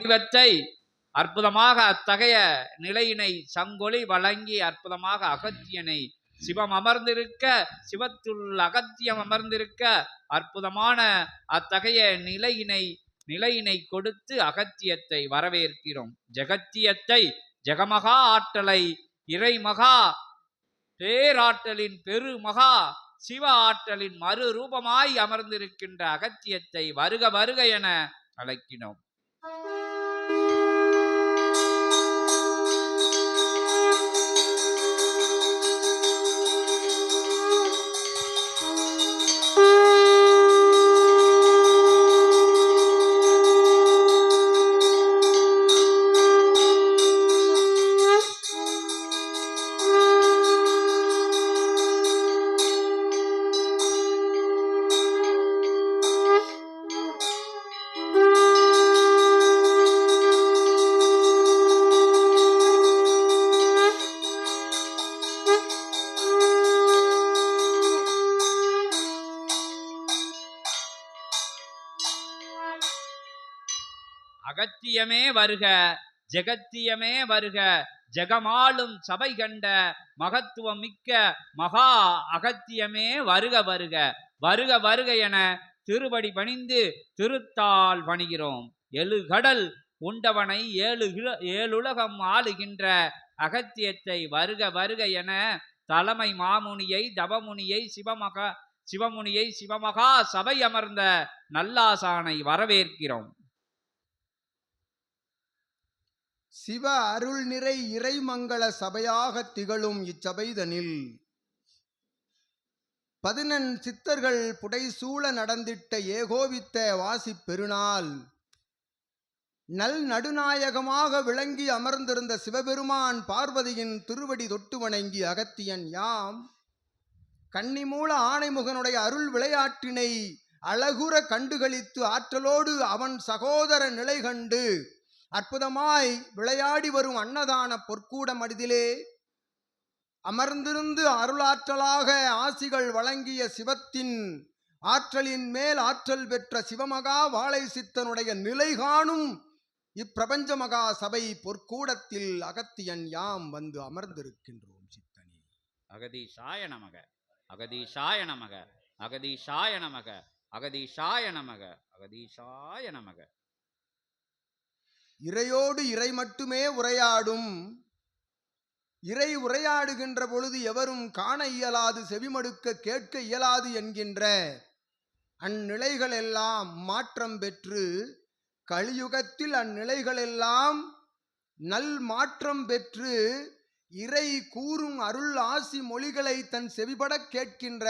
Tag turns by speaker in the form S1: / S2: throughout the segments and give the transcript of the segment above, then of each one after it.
S1: வடிவத்தை அற்புதமாக அத்தகைய நிலையினை சங்கொலி வழங்கி அற்புதமாக அகத்தியனை சிவம் அமர்ந்திருக்க சிவத்துள் அகத்தியம் அமர்ந்திருக்க அற்புதமான அத்தகைய நிலையினை நிலையினை கொடுத்து அகத்தியத்தை வரவேற்கிறோம். ஜெகத்தியத்தை ஜெகமகா ஆற்றலை இறைமகா பேராற்றலின் பெருமகா சிவ ஆற்றலின் மறு ரூபமாய் அமர்ந்திருக்கின்ற அகத்தியத்தை வருக வருக என அழைக்கினோம் ஜெகத்தியமே வருக ஜெகத்தியமே வருக ஜெகமாளும் சபை கண்ட மகத்துவம் மிக்க மகா அகத்தியமே வருக வருக. வருக வருக என திருவடி பணிந்து திருத்தால் பணிகிறோம். எழுகடல் உண்டவனை ஏழு ஏழுலகம் ஆளுகின்ற அகத்தியத்தை வருக வருக என தலைமை மாமுனியை தவமுனியை சிவமக சிவமுனியை சிவமகா சபை அமர்ந்த நல்லாசானை வரவேற்கிறோம்.
S2: சிவ அருள் நிறை இறைமங்கள சபையாக திகழும் இச்சபைதனில் பதினெண் சித்தர்கள் புடைசூழ நடந்திட்ட ஏகோபித்த வாசிப்பெருநாள் நல் நடுநாயகமாக விளங்கி அமர்ந்திருந்த சிவபெருமான் பார்வதியின் திருவடி தொட்டு வணங்கி அகத்தியன் யாம். கன்னிமூல ஆணைமுகனுடைய அருள் விளையாட்டினை அழகுற கண்டுகளித்து ஆற்றலோடு அவன் சகோதர நிலை கண்டு அற்புதமாய் விளையாடி வரும் அன்னதான பொற்கூட மடிதிலே அமர்ந்திருந்து அருளாற்றலாக ஆசிகள் வழங்கிய சிவத்தின் ஆற்றலின் மேல் ஆற்றல் பெற்ற சிவமகா வாழை சித்தனுடைய நிலை காணும் இப்பிரபஞ்ச மகா சபை பொற்கூடத்தில் அகத்தியன் யாம் வந்து அமர்ந்திருக்கின்றோம் சித்தனே.
S1: அகதீஷாய நமக அகதீஷாய நமக அகதீஷாய நமக அகதீஷாய நமக அகதீஷாய நமக.
S2: இறையோடு இறை மட்டுமே உரையாடும். இறை உரையாடுகின்ற பொழுது எவரும் காண இயலாது செவிமடுக்க கேட்க இயலாது என்கின்ற அந்நிலைகளெல்லாம் மாற்றம் பெற்று கலியுகத்தில் அந்நிலைகளெல்லாம் நல் மாற்றம் பெற்று இறை கூறும் அருள் ஆசி மொழிகளை தன் செவிபடக் கேட்கின்ற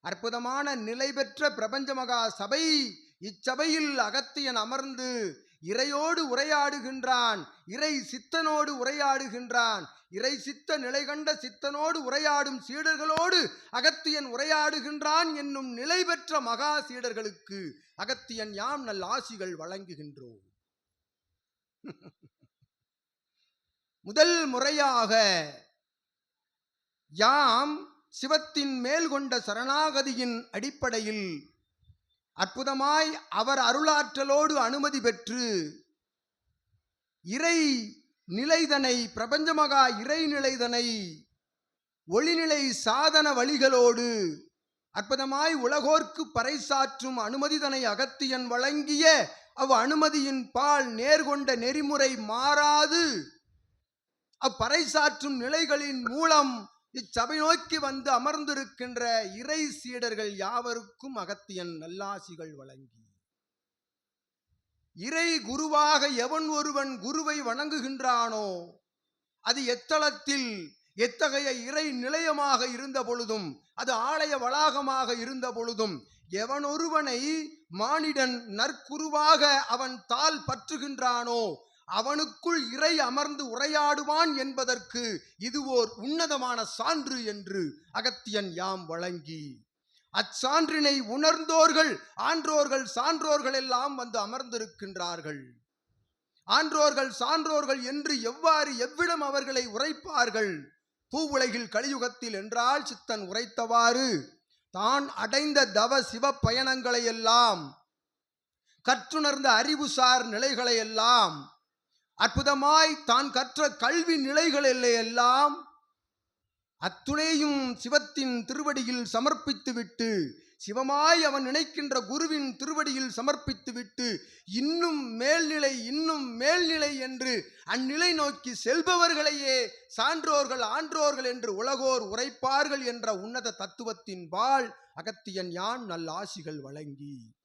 S2: அற்புதமான நிலை பெற்ற பிரபஞ்ச மகா சபை இச்சபையில் அகத்தியன் அமர்ந்து இறையோடு உரையாடுகின்றான். இறை சித்தனோடு உரையாடுகின்றான். இறை சித்த நிலை கண்ட சித்தனோடு உரையாடும் சீடர்களோடு அகத்தியன் உரையாடுகின்றான் என்னும் நிலை பெற்ற மகா சீடர்களுக்கு அகத்தியன் யாம் நல் ஆசிகள் வழங்குகின்றோம். முதல் முறையாக யாம் சிவத்தின் மேல் கொண்ட சரணாகதியின் அடிப்படையில் அற்புதமாய் அவர் அருளாற்றலோடு அனுமதி பெற்று இறை நிலைதனை பிரபஞ்சமகா இறை நிலைதனை ஒளிநிலை சாதன வழிகளோடு அற்புதமாய் உலகோர்க்கு பறைசாற்றும் அனுமதிதனை அகத்தியன் வழங்கிய அவ் அனுமதியின் பால் நேர்கொண்ட நெறிமுறை மாறாது. அப்பறைசாற்றும் நிலைகளின் மூலம் இச்சபை நோக்கி வந்து அமர்ந்திருக்கின்ற இறை சீடர்கள் யாவருக்கும் அகத்தியன் நல்லாசிகள் வழங்கி. இறை குருவாக எவன் ஒருவன் குருவை வணங்குகின்றானோ அது எத்தளத்தில் எத்தகைய இறை நிலையமாக இருந்த பொழுதும் அது ஆலய வளாகமாக இருந்த பொழுதும் எவனொருவனை மானிடன் நற்குருவாக அவன் தால் பற்றுகின்றானோ அவனுக்குள் இறை அமர்ந்து உரையாடுவான் என்பதற்கு இது ஓர் உன்னதமான சான்று என்று அகத்தியன் யாம் வழங்கி. அச்சான்றினை உணர்ந்தோர்கள் ஆன்றோர்கள் சான்றோர்கள் எல்லாம் வந்து அமர்ந்திருக்கின்றார்கள். ஆன்றோர்கள் சான்றோர்கள் என்று எவ்வாறு எவ்விடம் அவர்களை உரைப்பார்கள்? பூவுலகில் கலியுகத்தில் என்றால் சித்தன் உரைத்தவாறு தான் அடைந்த தவ சிவ பயணங்களை எல்லாம் கற்றுணர்ந்த அறிவுசார் நிலைகளை எல்லாம் அற்புதமாய் தான் கற்ற கல்வி நிலைகளில் எல்லாம் அத்துணையும் சிவத்தின் திருவடியில் சமர்ப்பித்து விட்டு சிவமாய் அவன் நினைக்கின்ற குருவின் திருவடியில் சமர்ப்பித்து விட்டு இன்னும் மேல்நிலை இன்னும் மேல்நிலை என்று அந்நிலை நோக்கி செல்பவர்களையே சான்றோர்கள் ஆன்றோர்கள் என்று உலகோர் உரைப்பார்கள் என்ற உன்னத தத்துவத்தின் வாழ் அகத்தியன் யான் நல் ஆசிகள் வழங்கி.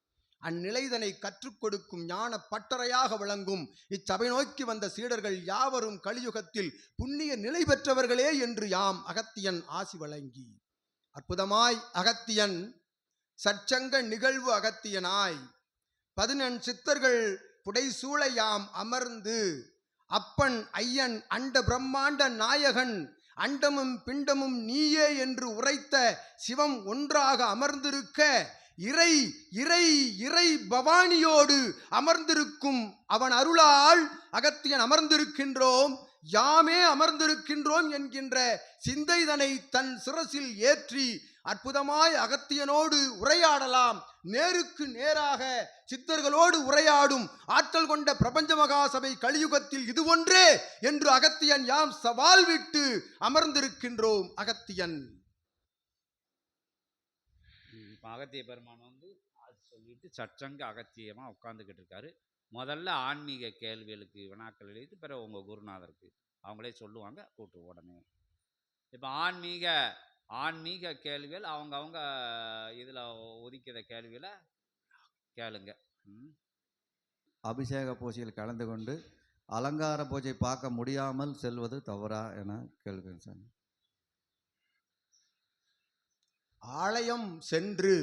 S2: அந்நிலைதனை கற்றுக் கொடுக்கும் ஞான பட்டறையாக விளங்கும். இச்சபை நோக்கி வந்த சீடர்கள் யாவரும் கலியுகத்தில் புண்ணிய நிலை பெற்றவர்களே என்று யாம் அகத்தியன் ஆசி வழங்கி. அற்புதமாய் அகத்தியன் சற்சங்க நிகழ்வு அகத்தியனாய். பதினெண் சித்தர்கள் புடைசூளை யாம் அமர்ந்து அப்பன் ஐயன் அண்ட பிரம்மாண்ட நாயகன் அண்டமும் பிண்டமும் நீயே என்று உரைத்த சிவம் ஒன்றாக அமர்ந்திருக்க இறை இறை இறை பவானியோடு அமர்ந்திருக்கும் அவன் அருளால் அகத்தியன் அமர்ந்திருக்கின்றோம் யாமே அமர்ந்திருக்கின்றோம் என்கின்ற சிந்தைதனை தன் சிரசில் ஏற்றி அற்புதமாய் அகத்தியனோடு உரையாடலாம். நேருக்கு நேராக சித்தர்களோடு உரையாடும் ஆற்றல் கொண்ட பிரபஞ்ச மகாசபை கலியுகத்தில் இது ஒன்றே என்று அகத்தியன் யாம் சவால் விட்டு அமர்ந்திருக்கின்றோம் அகத்தியன்.
S1: இப்போ அகத்திய பெருமான் வந்து அது சொல்லிட்டு சச்சங்க அகத்தியமாக உட்காந்துக்கிட்டு இருக்காரு. முதல்ல ஆன்மீக கேள்விகளுக்கு வினாக்கள் எழுதி பிறகு உங்கள் குருநாதருக்கு அவங்களே சொல்லுவாங்க கூட்டு உடனே. இப்போ ஆன்மீக ஆன்மீக கேள்விகள் அவங்க அவங்க இதில் ஒதுக்கிற கேள்விகளை கேளுங்க. ம்.
S3: அபிஷேக பூஜையில் கலந்து கொண்டு அலங்கார பூஜை பார்க்க முடியாமல் செல்வது தவறா என கேள்வி சார்
S2: ஆலயம் சென்று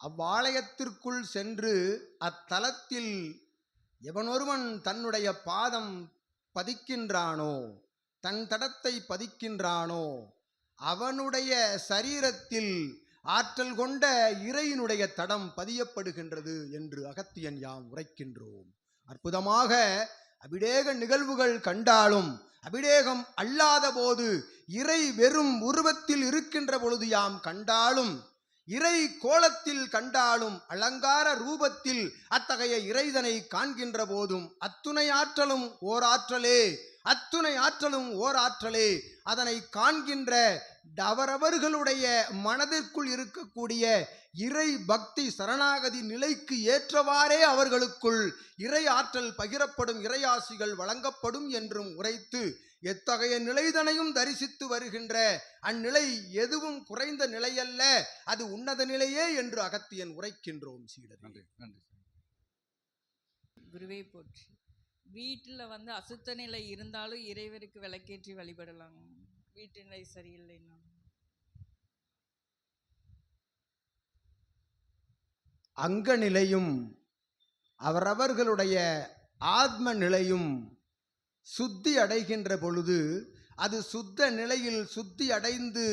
S2: அவ்வாலயத்திற்குள் சென்று அத்தலத்தில் எவனொருவன் தன்னுடைய பாதம் பதிக்கின்றானோ தன் தடத்தை பதிக்கின்றானோ அவனுடைய சரீரத்தில் ஆற்றல் கொண்ட இறையினுடைய தடம் பதியப்படுகின்றது என்று அகத்தியன் யாம் உரைக்கின்றோம். அற்புதமாக அபிடேக நிகழ்வுகள் கண்டாலும் அபிடேகம் அல்லாத போது இறை வெறும் உருவத்தில் இருக்கின்ற பொழுது யாம் கண்டாலும் இறை கோலத்தில் கண்டாலும் அலங்கார ரூபத்தில் அத்தகைய இறைதனை காண்கின்ற போதும் அத்துணை ஆற்றலும் ஓர் ஆற்றலே அத்துணை ஆற்றலும் ஓர் ஆற்றலே அதனை காண்கின்ற அவரவர்களுடைய மனதிற்குள் இருக்கக்கூடிய இறை பக்தி சரணாகதி நிலைக்கு ஏற்றவாறே அவர்களுக்குள் இறை ஆற்றல் பகிரப்படும் இறையாசிகள் வழங்கப்படும் என்றும் உரைத்து எத்தகைய நிலைதனையும் தரிசித்து வருகின்ற அந்நிலை எதுவும் குறைந்த நிலையல்ல அது உன்னத நிலையே என்று அகத்தியன் உரைக்கின்றோம் சீடர்.
S3: நன்றி நன்றி
S4: குருவே போற்றி. வீட்டில் வந்து அசுத்த நிலை இருந்தாலும் இறைவருக்கு விளக்கேற்றி வழிபடலாம். வீட்டு நிலை சரியில்லைன்னா
S2: அங்க நிலையும் அவரவர்களுடைய ஆத்ம நிலையும் சுத்தி அடைகின்ற பொழுது அது சுத்த நிலையில் சுத்தி அடைந்து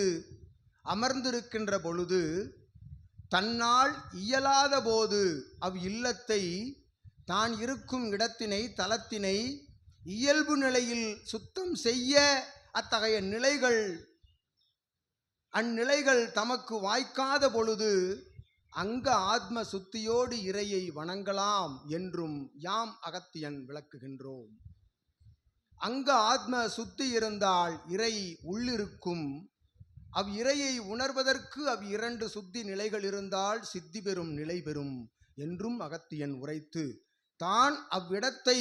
S2: அமர்ந்திருக்கின்ற பொழுது தன்னால் இயலாத போது அவ் இல்லத்தை தான் இருக்கும் இடத்தினை தலத்தினை இயல்பு நிலையில் சுத்தம் செய்ய அத்தகைய நிலைகள் அந்நிலைகள் தமக்கு வாய்க்காத பொழுது அங்க ஆத்ம சுத்தியோடு இறையை வணங்கலாம் என்றும் யாம் அகத்தியன் விளக்குகின்றோம். அங்க ஆத்ம சுத்தி இருந்தால் இறை உள்ளிருக்கும். அவ் இறையை உணர்வதற்கு அவ் இரண்டு சுத்தி நிலைகள் இருந்தால் சித்தி பெறும் நிலை பெறும் என்றும் அகத்தியன் உரைத்து தான் அவ்விடத்தை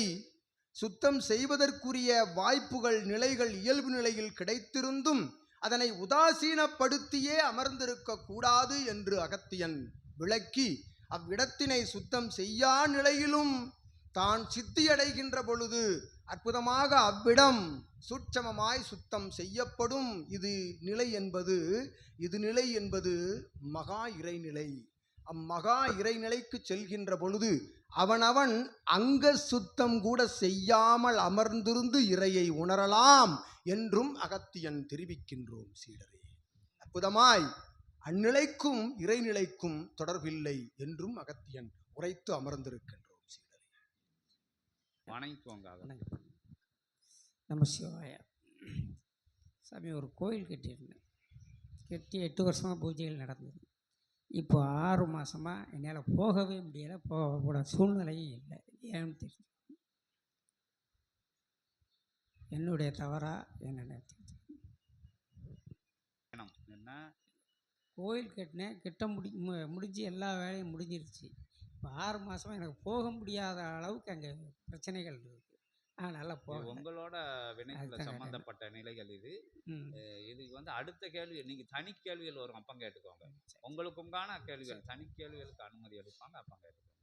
S2: சுத்தம் செய்வதற்குரிய வாய்ப்புகள் நிலைகள் இயல்பு நிலையில் கிடைத்திருந்தும் அதனை உதாசீனப்படுத்தியே அமர்ந்திருக்க கூடாது என்று அகத்தியன் விளக்கி அவ்விடத்தினை சுத்தம் செய்யா நிலையிலும் தான் சித்தியடைகின்ற பொழுது அற்புதமாக அவ்விடம் சூட்சமமாய் சுத்தம் செய்யப்படும். இது நிலை என்பது இது நிலை என்பது மகா இறைநிலை. அம்மகா இறைநிலைக்கு செல்கின்ற பொழுது அவனவன் அங்க சுத்தம் கூட செய்யாமல் அமர்ந்திருந்து இறையை உணரலாம் என்றும் அகத்தியன் தெரிவிக்கின்றோம் சீடரே. அற்புதமாய் அந்நிலைக்கும் இறைநிலைக்கும் தொடர்பில்லை என்றும் அகத்தியன் உரைத்து அமர்ந்திருக்கின்றோம் சீடரே.
S5: வணக்கம் நம்ம சிவாய. சாமி ஒரு கோயில் கட்டியிருந்தேன். கட்டி எட்டு வருஷமாக பூஜைகள் நடந்தது. இப்போ ஆறு மாதமாக என்னால் போகவே முடியலை போகக்கூட சூழ்நிலையும் இல்லை. ஏன்னு தெரியும் என்னுடைய தவறா என்னென்ன
S1: என்ன?
S5: கோயில் கட்டினேன் கிட்ட முடி மு- முடிஞ்சு எல்லா வேலையும் முடிஞ்சிருச்சு. இப்போ ஆறு மாதமாக எனக்கு போக முடியாத அளவுக்கு அங்கே பிரச்சனைகள் இருக்குது
S1: இது
S5: போகல
S1: உங்களோட
S5: அதுதான்
S1: சம்பந்தப்பட்ட நிலைகள் இது. இதுக்கு வந்து அடுத்த கேள்வி நீங்க தனி கேள்விகள் வரும் அப்போ கேட்டுக்கோங்க. உங்களுக்கு உண்டான கேள்விகள் தனி கேள்விகளுக்கு அனுமதி எடுப்பாங்க அப்போ கேட்டுக்கோங்க.